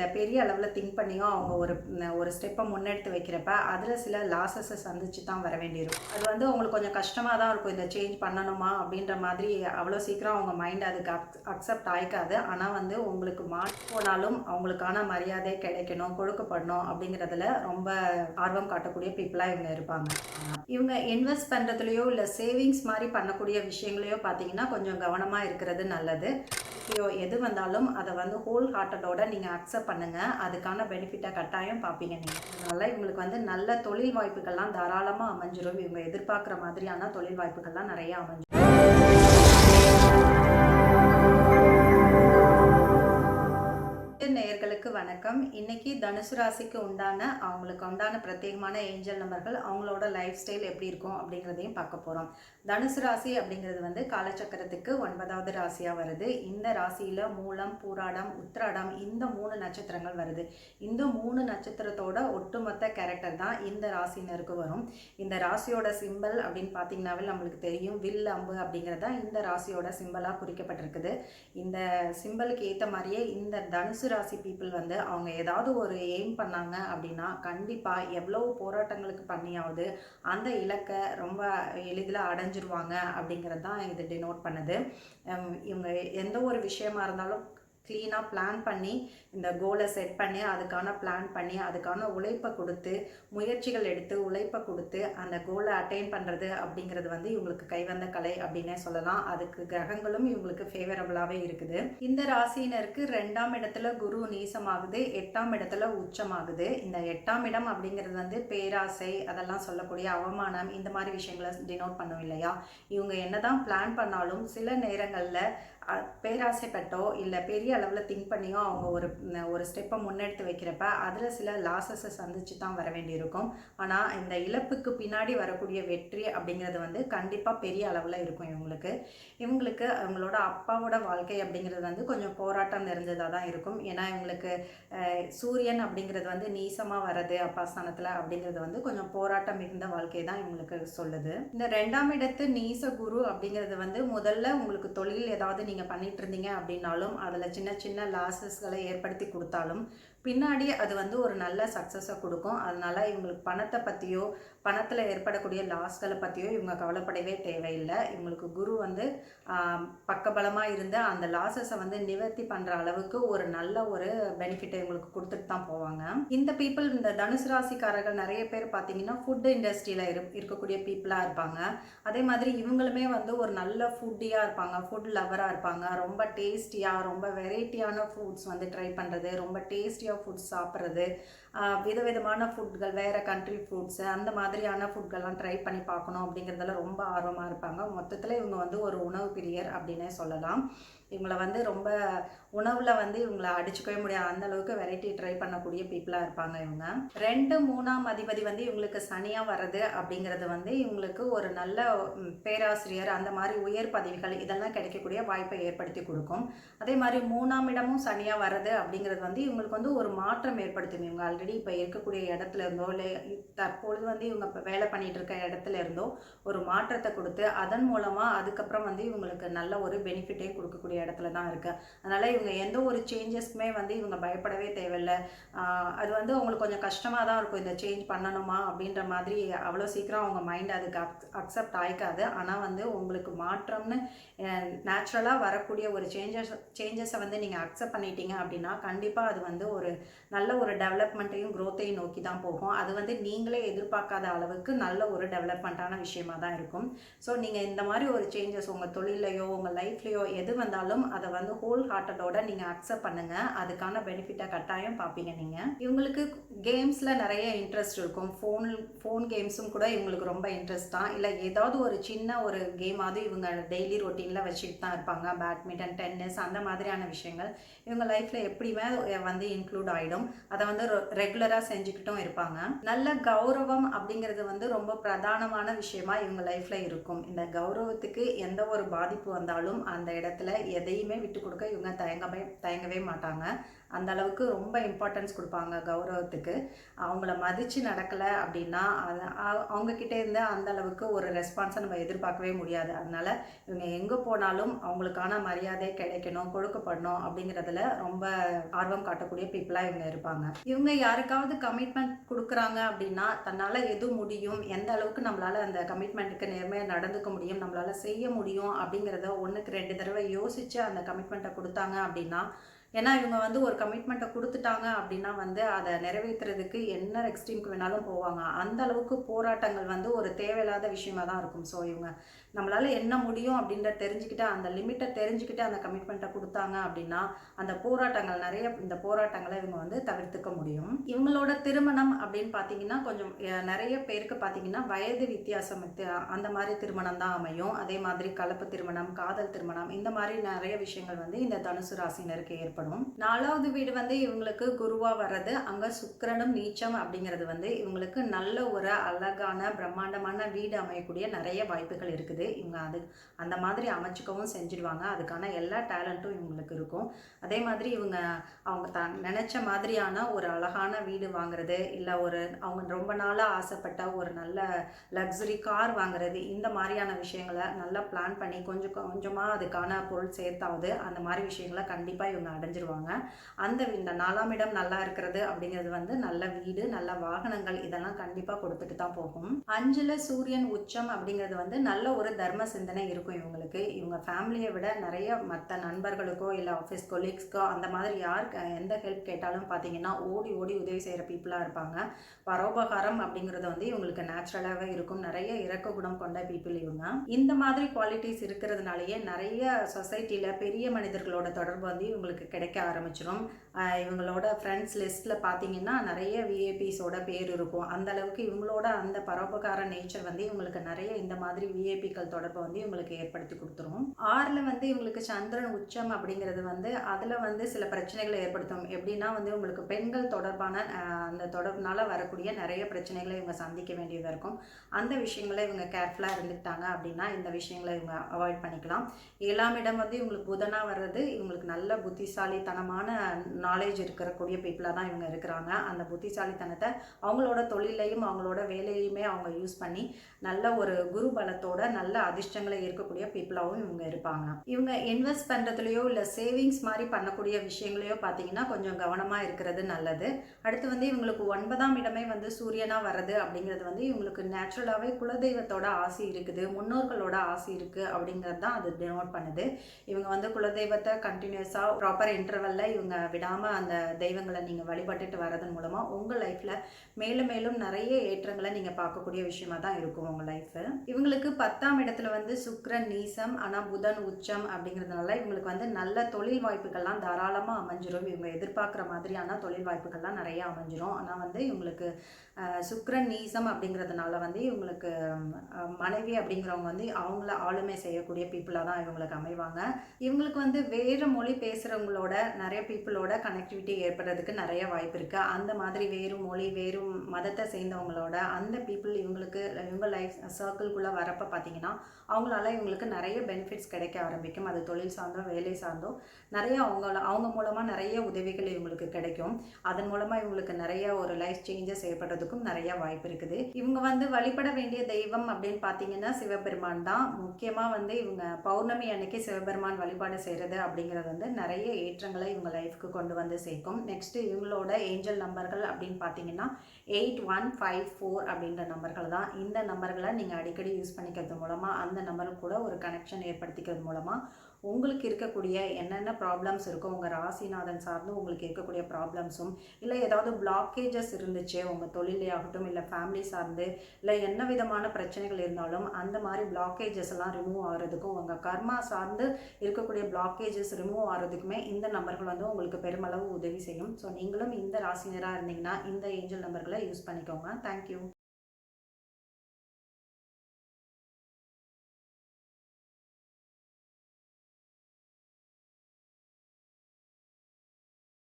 இல்லை பெரிய அளவில் திங்க் பண்ணியோ அவங்க ஒரு ஒரு ஸ்டெப்பை முன்னெடுத்து வைக்கிறப்ப அதில் சில லாசஸை சந்திச்சு தான் வர வேண்டியிருக்கும். அது வந்து அவங்களுக்கு கொஞ்சம் கஷ்டமாக தான் இருக்கும். இந்த சேஞ்ச் பண்ணணுமா அப்படின்ற மாதிரி அவ்வளோ சீக்கிரம் அவங்க மைண்ட் அதுக்கு அக்செப்ட் ஆயிக்காது. ஆனால் வந்து உங்களுக்கு மாட் போனாலும் அவங்களுக்கான மரியாதை கிடைக்கணும் கொடுக்கப்படணும் அப்படிங்கிறதுல ரொம்ப ஆர்வம் காட்டக்கூடிய பீப்புளாக இவங்க இருப்பாங்க. இவங்க இன்வெஸ்ட் பண்ணுறதுலையோ இல்லை சேவிங்ஸ் மாதிரி பண்ணக்கூடிய விஷயங்களையோ பார்த்தீங்கன்னா கொஞ்சம் கவனமாக இருக்கிறது நல்லது. ஐயோ எது வந்தாலும் அதை வந்து ஹோல் ஹார்ட்டடோட நீங்கள் அக்செப்ட் பண்ணுங்கள் அதுக்கான பெனிஃபிட்டை கட்டாயம் பார்ப்பீங்க நீங்கள் அதனால் இவங்களுக்கு வந்து நல்ல தொழில் வாய்ப்புகள்லாம் தாராளமாக அமைஞ்சிடும் இவங்க எதிர்பார்க்குற மாதிரியான தொழில் வாய்ப்புகள்லாம் நிறைய அமைஞ்சிடும் நேயர்களுக்கு வணக்கம். இன்னைக்கு தனுசு ராசிக்கு உண்டான அவங்களுக்கு உண்டான பிரத்யேகமான ஏஞ்சல் நம்பர்கள் அவங்களோட லைஃப் ஸ்டைல் எப்படி இருக்கும் அப்படிங்கிறதையும் பார்க்க போகிறோம் தனுசு ராசி அப்படிங்கிறது வந்து காலச்சக்கரத்துக்கு ஒன்பதாவது ராசியாக வருது. இந்த ராசியில் மூலம் பூராடம் உத்திராடம் இந்த மூணு நட்சத்திரங்கள் வருது. இந்த மூணு நட்சத்திரத்தோட ஒட்டுமொத்த கேரக்டர் தான் இந்த ராசினருக்கு வரும். இந்த ராசியோட சிம்பல் அப்படின்னு பார்த்தீங்கன்னாவே நம்மளுக்கு தெரியும். வில் அம்பு அப்படிங்கிறது தான் இந்த ராசியோட சிம்பலாக குறிக்கப்பட்டிருக்குது. இந்த சிம்பலுக்கு ஏற்ற மாதிரியே இந்த தனுசு ராசி பீப்புள் வந்து அவங்க ஏதாவது ஒரு எய்ம் பண்ணாங்க அப்படின்னா கண்டிப்பாக எவ்வளோ போராட்டங்களுக்கு பண்ணியாவது அந்த இலக்கை ரொம்ப எளிதில் அடைஞ்சிருவாங்க அப்படிங்கிறது தான் இது டினோட் பண்ணுது. ஹம் இவங்க எந்த ஒரு விஷயமா இருந்தாலும் க்ளீனாக பிளான் பண்ணி இந்த கோலை செட் பண்ணி அதுக்கான பிளான் பண்ணி அதுக்கான உழைப்பை கொடுத்து முயற்சிகள் எடுத்து உழைப்பை கொடுத்து அந்த கோலை அட்டைன் பண்ணுறது அப்படிங்கிறது வந்து இவங்களுக்கு கைவந்த கலை அப்படின்னே சொல்லலாம். அதுக்கு கிரகங்களும் இவங்களுக்கு ஃபேவரபுளாகவே இருக்குது. இந்த ராசியினருக்கு ரெண்டாம் இடத்துல குரு நீசமாகுது எட்டாம் இடத்துல உச்சமாகுது. இந்த எட்டாம் இடம் அப்படிங்கிறது வந்து பேராசை அதெல்லாம் சொல்லக்கூடிய அவமானம் இந்த மாதிரி விஷயங்களை டினோட் பண்ணும் இல்லையா? இவங்க என்னதான் பிளான் பண்ணாலும் சில நேரங்களில் பேராசைப்பட்டோ இல்லை பெரிய அளவில் திங்க் பண்ணியோ அவங்க ஒரு ஒரு ஸ்டெப்பை முன்னெடுத்து வைக்கிறப்ப அதில் சில லாசஸை சந்திச்சு தான் வர வேண்டியிருக்கும். ஆனால் இந்த இழப்புக்கு பின்னாடி வரக்கூடிய வெற்றி அப்படிங்கிறது வந்து கண்டிப்பாக பெரிய அளவில் இருக்கும் இவங்களுக்கு. இவங்களுக்கு அவங்களோட அப்பாவோட வாழ்க்கை அப்படிங்கிறது வந்து கொஞ்சம் போராட்டம் நிறைந்ததாக தான் இருக்கும். ஏன்னா இவங்களுக்கு சூரியன் அப்படிங்கிறது வந்து நீசமாக வர்றது அப்பா ஸ்தானத்தில் அப்படிங்கிறது வந்து கொஞ்சம் போராட்டம் மிகுந்த வாழ்க்கை தான் இவங்களுக்கு சொல்லுது. இந்த ரெண்டாம் இடத்து நீச குரு அப்படிங்கிறது வந்து முதல்ல உங்களுக்கு தொழில் ஏதாவது நீங்கள் பண்ணிட்டு இருந்தீங்க அப்படின்னாலும் அதில் சின்ன சின்ன லாசஸ்களை ஏற்படுத்தி கொடுத்தாலும் பின்னாடி அது வந்து ஒரு நல்ல சக்ஸஸை கொடுக்கும். அதனால் இவங்களுக்கு பணத்தை பற்றியோ பணத்தில் ஏற்படக்கூடிய லாஸ்களை பற்றியோ இவங்க கவலைப்படவே தேவையில்லை. இவங்களுக்கு குரு வந்து பக்கபலமாக இருந்து அந்த லாஸஸை வந்து நிவர்த்தி பண்ணுற அளவுக்கு ஒரு நல்ல ஒரு பெனிஃபிட்டை இவங்களுக்கு கொடுத்துட்டு தான் போவாங்க. இந்த பீப்புள் இந்த தனுசு ராசிக்காரர்கள் நிறைய பேர் பார்த்தீங்கன்னா ஃபுட் இண்டஸ்ட்ரியில் இரு இருக்கக்கூடிய பீப்புளாக இருப்பாங்க. அதே மாதிரி இவங்களுமே வந்து ஒரு நல்ல ஃபுட்டியாக இருப்பாங்க ஃபுட் லவராக இருப்பாங்க. ரொம்ப டேஸ்டியாக ரொம்ப வெரைட்டியான ஃபுட்ஸ் வந்து ட்ரை பண்ணுறது ரொம்ப டேஸ்டியாக ஃபுட்ஸ் சாப்பிட்றது விதவிதமான ஃபுட்கள் வேறு கண்ட்ரி ஃபுட்ஸு அந்த மாதிரியான ஃபுட்கள்லாம் ட்ரை பண்ணி பார்க்கணும் அப்படிங்கிறதுல ரொம்ப ஆர்வமாக இருப்பாங்க. மொத்தத்தில் இவங்க வந்து ஒரு உணவு பிரியர் அப்படின்னே சொல்லலாம். இவங்கள வந்து ரொம்ப உணவில் வந்து இவங்கள அடிச்சுக்கவே முடியாது. அந்த அளவுக்கு வெரைட்டி ட்ரை பண்ணக்கூடிய பீப்புளாக இருப்பாங்க இவங்க. ரெண்டு மூணாம் அதிபதி வந்து இவங்களுக்கு சனியாக வர்றது அப்படிங்கிறது வந்து இவங்களுக்கு ஒரு நல்ல பேராசிரியர் அந்த மாதிரி உயர் பதவிகள் இதெல்லாம் கிடைக்கக்கூடிய வாய்ப்பை ஏற்படுத்தி கொடுக்கும். அதே மாதிரி மூணாம் இடமும் சனியாக வர்றது அப்படிங்கிறது வந்து இவங்களுக்கு வந்து ஒரு மாற்றம் ஏற்படுத்தும். இவங்க ஆல்ரெடி இப்போ இருக்கக்கூடிய இடத்துல இருந்தோ இல்லை தற்பொழுது வந்து இவங்க இப்போ வேலை பண்ணிட்டு இருக்க இடத்துல இருந்தோ ஒரு மாற்றத்தை கொடுத்து அதன் மூலமாக அதுக்கப்புறம் வந்து இவங்களுக்கு நல்ல ஒரு பெனிஃபிட்டே கொடுக்கக்கூடிய இடத்துல தான் இருக்குது அதனால் இவங்க எந்த ஒரு சேஞ்சஸ்க்குமே வந்து இவங்க பயப்படவே தேவையில்லை. அது வந்து அவங்களுக்கு கொஞ்சம் கஷ்டமாக தான் இருக்கும். இந்த சேஞ்ச் பண்ணணுமா அப்படின்ற மாதிரி அவ்வளோ சீக்கிரம் அவங்க மைண்ட் அதுக்கு அக்செப்ட் ஆகிக்காது ஆனால் வந்து உங்களுக்கு மாற்றம்னு நேச்சுரலாக வரக்கூடிய ஒரு சேஞ்சஸ் சேஞ்சஸை வந்து நீங்கள் அக்செப்ட் பண்ணிட்டீங்க அப்படின்னா கண்டிப்பாக அது வந்து ஒரு நல்ல ஒரு டெவலப்மெண்ட்டையும் க்ரோத்தையும் நோக்கி தான் போகும். அது வந்து நீங்களே எதிர்பார்க்காத அளவுக்கு நல்ல ஒரு டெவலப்மெண்ட்டான விஷயமா தான் இருக்கும். ஸோ நீங்கள் இந்த மாதிரி ஒரு சேஞ்சஸ் உங்கள் தொழிலையோ உங்கள் லைஃப்லையோ எது வந்தாலும் அதை வந்து ஹோல் ஹார்ட்டடோட நீங்கள் அக்செப்ட் பண்ணுங்கள் அதுக்கான பெனிஃபிட்டை கட்டாயம் பார்ப்பீங்க நீங்கள் இவங்களுக்கு கேம்ஸில் நிறைய இன்ட்ரெஸ்ட் இருக்கும். ஃபோன் ஃபோன் கேம்ஸும் கூட இவங்களுக்கு ரொம்ப இன்ட்ரெஸ்ட் தான். இல்லை ஏதாவது ஒரு சின்ன ஒரு கேமாவது இவங்க டெய்லி ரொட்டீனில் வச்சுட்டு தான் இருப்பாங்க. பேட்மிண்டன் டென்னிஸ் அந்த மாதிரியான விஷயங்கள். இவங்க லைஃப்பில் எப்படியுமே வந்து இன்க்ளூட் ஆகிடும் அதை வந்து ரெகுலராக செஞ்சுக்கிட்டும் இருப்பாங்க. நல்ல கௌரவம் அப்படிங்கிறது வந்து ரொம்ப பிரதானமான விஷயமா இவங்க லைஃப்பில் இருக்கும். இந்த கௌரவத்துக்கு எந்த ஒரு பாதிப்பு வந்தாலும் அந்த இடத்துல எதையுமே விட்டு கொடுக்க இவங்க தயங்கவே தயங்கவே மாட்டாங்க. அந்த அளவுக்கு ரொம்ப இம்பார்ட்டன்ஸ் கொடுப்பாங்க கௌரவத்துக்கு. அவங்கள மதித்து நடக்கலை அப்படின்னா அவங்கக்கிட்டே இருந்து அந்த அளவுக்கு ஒரு ரெஸ்பான்ஸை நம்ம எதிர்பார்க்கவே முடியாது. அதனால் இவங்க எங்கே போனாலும் அவங்களுக்கான மரியாதை கிடைக்கணும் கொடுக்கப்படணும் அப்படிங்கிறதுல ரொம்ப ஆர்வம் காட்டக்கூடிய பீப்புளாக இவங்க இருப்பாங்க. இவங்க யாருக்காவது கமிட்மெண்ட் கொடுக்குறாங்க அப்படின்னா தன்னால் எது முடியும் எந்த அளவுக்கு நம்மளால் அந்த கமிட்மெண்ட்டுக்கு நேர்மையாக நடந்துக்க முடியும் நம்மளால் செய்ய முடியும் அப்படிங்கிறத ஒன்றுக்கு ரெண்டு தடவை யோசித்து அந்த கமிட்மெண்ட்டை கொடுத்தாங்க அப்படின்னா ஏன்னா இவங்க வந்து ஒரு கமிட்மெண்ட்டை கொடுத்துட்டாங்க அப்படின்னா வந்து அதை நிறைவேற்றுறதுக்கு என்ன எக்ஸ்ட்ரீம்க்கு வேணாலும் போவாங்க. அந்த அளவுக்கு போராட்டங்கள் வந்து ஒரு தேவையில்லாத விஷயமா தான் இருக்கும். ஸோ இவங்க நம்மளால என்ன முடியும் அப்படின்ற தெரிஞ்சுக்கிட்டு அந்த லிமிட்டை தெரிஞ்சுக்கிட்டு அந்த கமிட்மெண்ட்டை கொடுத்தாங்க அப்படின்னா அந்த போராட்டங்கள் நிறைய இந்த போராட்டங்களை இவங்க வந்து தவிர்த்துக்க முடியும். இவங்களோட திருமணம் அப்படின்னு பார்த்தீங்கன்னா கொஞ்சம் நிறைய பேருக்கு பார்த்தீங்கன்னா வயது வித்தியாசம் அந்த மாதிரி திருமணம் தான் அமையும். அதே மாதிரி கலப்பு திருமணம் காதல் திருமணம் இந்த மாதிரி நிறைய விஷயங்கள் வந்து இந்த தனுசு ராசினருக்கு ஏற்படும். நாலாவது வீடு வந்து இவங்களுக்கு குருவா வர்றது. அங்க சுக்கரனும் நீச்சம் அப்படிங்கிறது வந்து இவங்களுக்கு நல்ல ஒரு அழகான பிரம்மாண்டமான வீடு அமையக்கூடிய நிறைய வாய்ப்புகள் இருக்குது. இவங்க அது அந்த மாதிரி அமைச்சுக்கவும் செஞ்சிடுவாங்க அதுக்கான எல்லா டேலண்ட்டும் இவங்களுக்கு இருக்கும். அதே மாதிரி இவங்க அவங்க த நினச்ச மாதிரியான ஒரு அழகான வீடு வாங்குறது இல்லை ஒரு அவங்க ரொம்ப நாளாக ஆசைப்பட்ட ஒரு நல்ல லக்ஸுரி கார் வாங்குறது இந்த மாதிரியான விஷயங்களை நல்லா பிளான் பண்ணி கொஞ்சம் கொஞ்சமாக அதுக்கான பொருள் சேர்த்தாவது அந்த மாதிரி விஷயங்களை கண்டிப்பாக இவங்க அடை அடைஞ்சிருவாங்க. அந்த இந்த நாலாம் இடம் நல்லா இருக்கிறது அப்படிங்கிறது வந்து நல்ல வீடு நல்ல வாகனங்கள் இதெல்லாம் கண்டிப்பாக கொடுத்துட்டு தான் போகும். அஞ்சில் சூரியன் உச்சம் அப்படிங்கிறது வந்து நல்ல ஒரு தர்ம சிந்தனை இருக்கும் இவங்களுக்கு. இவங்க ஃபேமிலியை விட நிறைய மற்ற நண்பர்களுக்கோ இல்லை ஆஃபீஸ் கொலீக்ஸ்க்கோ அந்த மாதிரி யார் எந்த ஹெல்ப் கேட்டாலும் பார்த்தீங்கன்னா ஓடி ஓடி உதவி செய்கிற பீப்புளாக இருப்பாங்க. பரோபகாரம் அப்படிங்கிறது வந்து இவங்களுக்கு நேச்சுரலாகவே இருக்கும். நிறைய இறக்க குணம் கொண்ட பீப்புள் இவங்க. இந்த மாதிரி குவாலிட்டிஸ் இருக்கிறதுனாலயே நிறைய சொசைட்டியில் பெரிய மனிதர்களோட தொடர்பு வந்து இவங்களுக்கு கிடைக்க ஆரம்பிச்சிடும் இவங்களோட ஃப்ரெண்ட்ஸ் லிஸ்ட்டில் பார்த்தீங்கன்னா நிறைய விஏபிஸோட பேர் இருக்கும். அந்த அளவுக்கு இவங்களோட அந்த பரோபகார நேச்சர் வந்து இவங்களுக்கு நிறைய இந்த மாதிரி விஏபிக்கள் தொடர்பை வந்து இவங்களுக்கு ஏற்படுத்தி கொடுத்துரும். ஆறில் வந்து இவங்களுக்கு சந்திரன் உச்சம் அப்படிங்கிறது வந்து அதில் வந்து சில பிரச்சனைகளை ஏற்படுத்தும். எப்படின்னா வந்து உங்களுக்கு பெண்கள் தொடர்பான அந்த தொடர்புனால வரக்கூடிய நிறைய பிரச்சனைகளை இவங்க சந்திக்க வேண்டியதாக இருக்கும். அந்த விஷயங்களை இவங்க கேர்ஃபுல்லாக இருந்துக்கிட்டாங்க அப்படின்னா இந்த விஷயங்களை இவங்க அவாய்ட் பண்ணிக்கலாம். ஏழாம் இடம் வந்து இவங்களுக்கு புதனாக வர்றது இவங்களுக்கு நல்ல புத்திசாலித்தனமான நாலேஜ் இருக்கக்கூடிய பீப்புளாக தான் இவங்க இருக்கிறாங்க. அந்த புத்திசாலித்தனத்தை அவங்களோட தொழிலையும் அவங்களோட வேலையுமே அவங்க யூஸ் பண்ணி நல்ல ஒரு குரு பலத்தோட நல்ல அதிர்ஷ்டங்களை இருக்கக்கூடிய பீப்புளாகவும் இவங்க இருப்பாங்க. இவங்க இன்வெஸ்ட் பண்ணுறதுலையோ இல்லை சேவிங்ஸ் மாதிரி பண்ணக்கூடிய விஷயங்களையோ பார்த்தீங்கன்னா கொஞ்சம் கவனமாக இருக்கிறது நல்லது. அடுத்து வந்து இவங்களுக்கு ஒன்பதாம் இடமே வந்து சூரியனாக வர்றது அப்படிங்கிறது வந்து இவங்களுக்கு நேச்சுரலாகவே குலதெய்வத்தோட ஆசை இருக்குது முன்னோர்களோட ஆசை இருக்குது அப்படிங்கிறது தான் அது டினோட் பண்ணுது. இவங்க வந்து குலதெய்வத்தை கண்டினியூஸாக ப்ராப்பர் இன்டர்வலில் இவங்க விடாமல் அந்த தெய்வங்களை நீங்கள் வழிபட்டுட்டு வரதன் மூலமாக உங்கள் லைஃப்பில் மேலும் மேலும் நிறைய ஏற்றங்களை நீங்கள் பார்க்கக்கூடிய விஷயமா தான் இருக்கும் உங்கள் லைஃப்பு இவங்களுக்கு பத்தாம் இடத்துல வந்து சுக்ரன் நீசம் ஆனால் புதன் உச்சம் அப்படிங்கிறதுனால இவங்களுக்கு வந்து நல்ல தொழில் வாய்ப்புகள்லாம் தாராளமாக அமைஞ்சிரும். இவங்க எதிர்பார்க்குற மாதிரியான தொழில் வாய்ப்புகள்லாம் நிறைய அமைஞ்சிரும். ஆனால் வந்து இவங்களுக்கு சுக்ரன் நீசம் அப்படிங்கிறதுனால வந்து இவங்களுக்கு மனைவி அப்படிங்கிறவங்க வந்து அவங்கள ஆளுமை செய்யக்கூடிய பீப்புளாக தான் இவங்களுக்கு அமைவாங்க. இவங்களுக்கு வந்து வேறு மொழி பேசுகிறவங்களோட நிறைய பீப்புளோட கனெக்டிவிட்டி ஏற்படுறதுக்கு நிறைய வாய்ப்பு இருக்குது அந்த மாதிரி வேறு மொழி வேறு மதத்தை சேர்ந்தவங்களோட அந்த பீப்புள் இவங்களுக்கு இவங்க லைஃப் சர்க்கிள்குள்ளே வரப்போ பார்த்தீங்கன்னா அவங்களால இவங்களுக்கு நிறைய பெனிஃபிட்ஸ் கிடைக்க ஆரம்பிக்கும். அது தொழில் சார்ந்தோ வேலை சார்ந்தோ நிறைய அவங்கள அவங்க மூலமாக நிறைய உதவிகள் இவங்களுக்கு கிடைக்கும். அதன் மூலமாக இவங்களுக்கு நிறைய ஒரு லைஃப் சேஞ்சஸ் ஏற்படுறதுக்கும் நிறைய வாய்ப்பு இருக்குது. இவங்க வந்து வழிபட வேண்டிய தெய்வம் அப்படின்னு பார்த்தீங்கன்னா சிவபெருமான் தான். முக்கியமாக வந்து இவங்க பௌர்ணமி அன்னைக்கு சிவபெருமான் வழிபாடு செய்கிறது அப்படிங்கிறது வந்து நிறைய ஏற்றங்களை இவங்க லைஃப்க்கு கொண்டு வந்து சேர்க்கும். நெக்ஸ்ட்டு இவங்களோட ஏஞ்சல் நம்பர்கள் அப்படின்னு பார்த்தீங்கன்னா எயிட் ஒன் ஃபைவ் ஃபோர் அப்படின்ற நம்பர்கள் தான். இந்த நம்பர்களை நீங்கள் அடிக்கடி யூஸ் பண்ணிக்கிறது மூலமாக அந்த நம்பருக்கு கூட ஒரு கனெக்ஷன் ஏற்படுத்திக்கிறது மூலமாக உங்களுக்கு இருக்கக்கூடிய என்னென்ன ப்ராப்ளம்ஸ் இருக்கோ உங்கள் ராசிநாதன் சார்ந்து உங்களுக்கு இருக்கக்கூடிய ப்ராப்ளம்ஸும் இல்லை ஏதாவது பிளாக்கேஜஸ் இருந்துச்சு உங்கள் தொழிலே ஆகட்டும் இல்லை ஃபேமிலி சார்ந்து இல்லை என்ன விதமான பிரச்சனைகள் இருந்தாலும் அந்த மாதிரி பிளாக்கேஜஸ் எல்லாம் ரிமூவ் ஆகிறதுக்கும் உங்கள் கர்மா சார்ந்து இருக்கக்கூடிய பிளாக்கேஜஸ் ரிமூவ் ஆகிறதுக்குமே இந்த நம்பர்கள் வந்து உங்களுக்கு பெருமளவு உதவி செய்யும். ஸோ நீங்களும் இந்த ராசினராக இருந்தீங்கன்னா இந்த ஏஞ்சல் நம்பர்களை யூஸ் பண்ணிக்கோங்க. Thank you